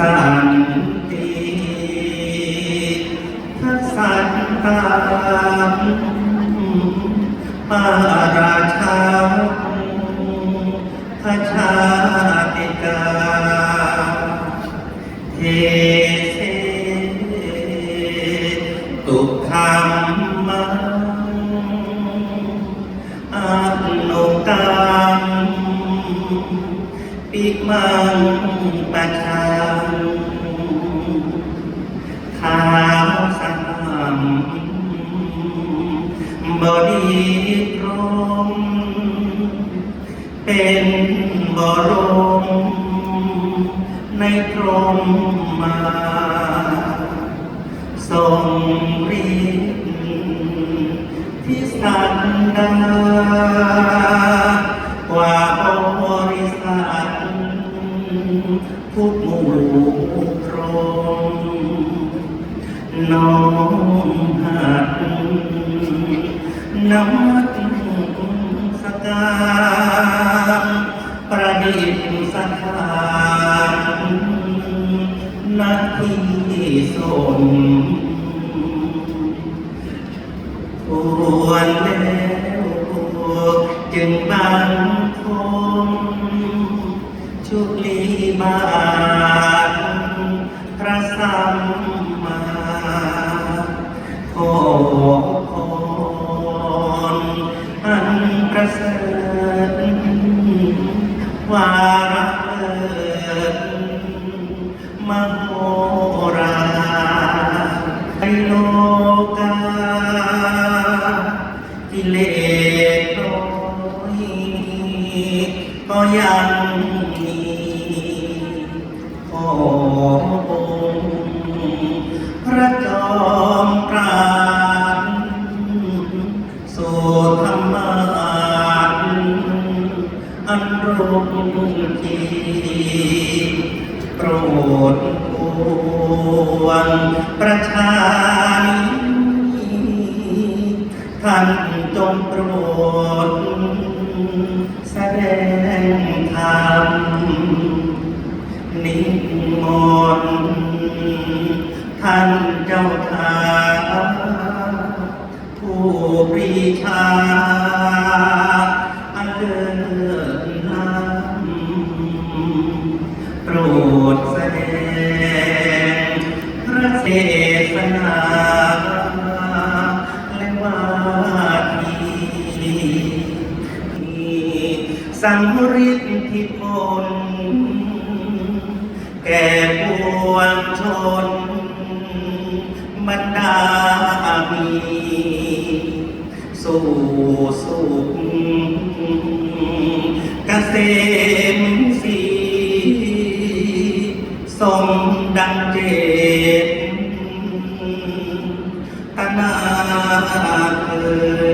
สันติทัสสันตามปาราชาพระชาติกาเทเสตุธรรมังอันโนกังปิมัง ดีตรงเป็นบรมในกรมมาทรงฤทธิ์ที่สันดากว่าบริษัททุกหมู่ตรงน้อมหัด นมัสการประดิษฐสถานนาทีสมควรแล้วจึงบังคมชุกลีบาทพระสัมมาขอพร ก็ยังมีขอองค์พระจอมปราณสู่ธรรมาสอันรุ่งทีโปรดปวงประชานิท่านจงโปรด แสังฤทธิพลแก่ปวงชนบรรดามีสู่สุขเกษมสีสมดังเจตตนาเธอ